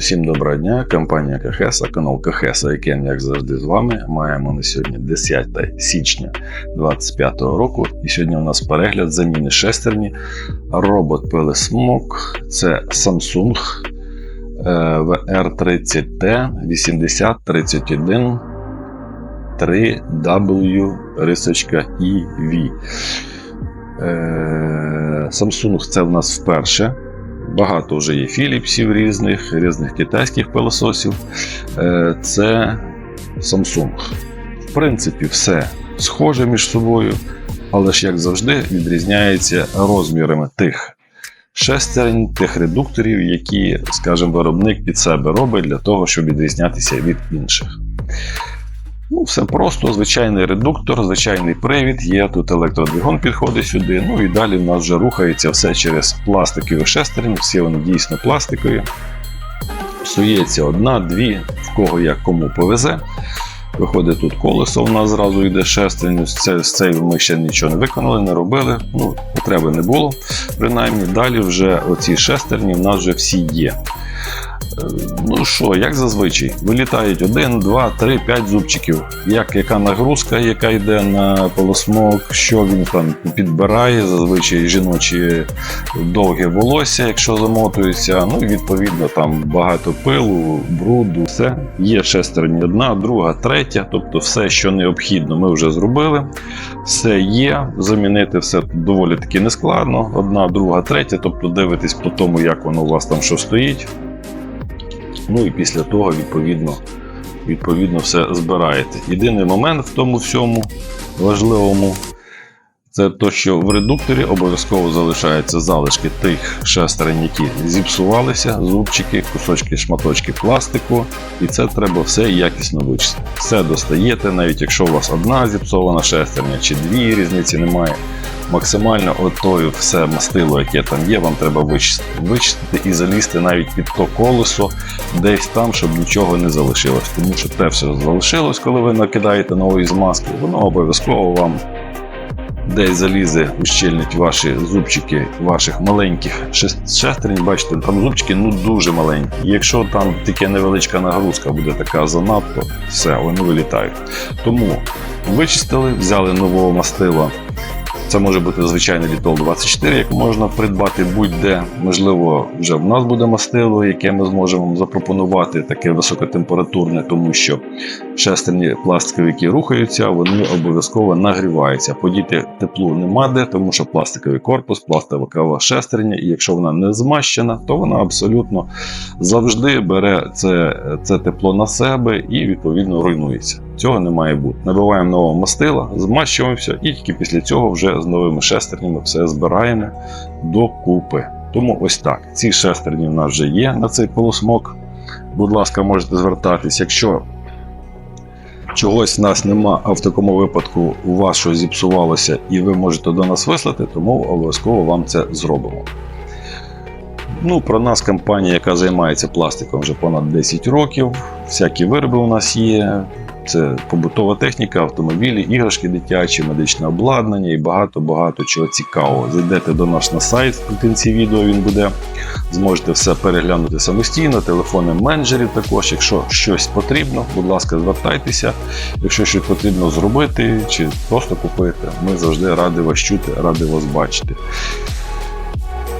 Усім доброго дня, компанія Кахеса, канал Кахеса, який, як завжди, з вами. Маємо на сьогодні 10 січня 2025 року. І сьогодні у нас перегляд заміни шестерні. Робот Пелесмок. Це Samsung е, VR30T 8031 3W рисочка EV. Samsung це в нас вперше. Багато вже є Філіпсів різних, різних китайських пилососів. Е, Це Samsung. В принципі, все схоже між собою, але ж, як завжди, відрізняється розмірами тих шестерень, тих редукторів, які, скажімо, виробник під себе робить для того, щоб відрізнятися від інших. Ну, все просто, звичайний редуктор, звичайний привід, є тут електродвигун підходить сюди. Ну і далі в нас вже рухається все через пластикові шестерні, всі вони дійсно пластикові. Псується одна, дві, в кого як кому повезе. Виходить тут колесо, у нас зразу йде шестерню. З це- з цією ми ще нічого не виконали, не робили. Ну, потреби не було. Принаймні, далі вже оці шестерні в нас вже всі є. Ну що, як зазвичай, вилітають 1, 2, 3, 5 зубчиків. Як, яка нагрузка, яка йде на полосмок, що він там підбирає, зазвичай жіночі довге волосся, якщо замотується. Ну і відповідно там багато пилу, бруду, все. Є шестерні одна, друга, третя. Тобто все, що необхідно, ми вже зробили. Все є. Замінити все доволі таки нескладно. Одна, друга, третя. Тобто дивитесь по тому, як воно у вас там що стоїть. Ну і після того, відповідно, відповідно все збираєте. Єдиний момент в тому всьому важливому це те, що в редукторі обов'язково залишаються залишки тих шестерень, які зіпсувалися, зубчики, кусочки, шматочки пластику, і це треба все якісно вичистити. Все достаєте, навіть якщо у вас одна зіпсована шестерня чи дві різниці немає. Максимально отою все мастило, яке там є, вам треба вичистити. Вичистити і залізти навіть під то колесо, десь там, щоб нічого не залишилось. Тому що те все залишилось, коли ви накидаєте нової змазки, воно обов'язково вам десь залізе, ущільнить ваші зубчики ваших маленьких шестерень. Бачите, там зубчики ну дуже маленькі. Якщо там таке невеличка нагрузка буде така занадто, все, вони вилітають. Тому вичистили, взяли нового мастила. Це може бути звичайний Літол 24, як можна придбати будь-де. Можливо, вже в нас буде мастило, яке ми зможемо запропонувати, таке високотемпературне, тому що шестерні пластикові, які рухаються, вони обов'язково нагріваються. Подіти теплу нема де, тому що пластиковий корпус, пластикова шестерня, і якщо вона не змащена, то вона абсолютно завжди бере це, це тепло на себе і відповідно руйнується. Цього не має бути. Набиваємо нового мастила, змащуємося, і тільки після цього вже з новими шестернями все збираємо докупи. Тому ось так. Ці шестерні в нас вже є на цей полусмок. Будь ласка, можете звертатись. Якщо чогось в нас нема, а в такому випадку у вас щось зіпсувалося і ви можете до нас вислати, тому обов'язково вам це зробимо. Ну, про нас компанія, яка займається пластиком вже понад 10 років. Всякі вироби у нас є. Це побутова техніка, автомобілі, іграшки дитячі, медичне обладнання і багато-багато чого цікавого. Зайдете до нас на сайт, в кінці відео він буде. Зможете все переглянути самостійно, телефони менеджерів також. Якщо щось потрібно, будь ласка, звертайтеся. Якщо щось потрібно зробити чи просто купити, ми завжди раді вас чути, раді вас бачити.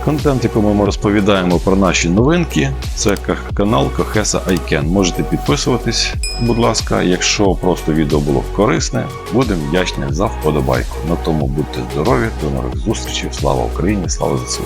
Контент, якому ми розповідаємо про наші новинки, це канал Кохеса Айкен. Можете підписуватись, будь ласка. Якщо просто відео було корисне, будемо вдячні за вподобайку. На тому будьте здорові, до нових зустрічей. Слава Україні! Слава ЗСУ!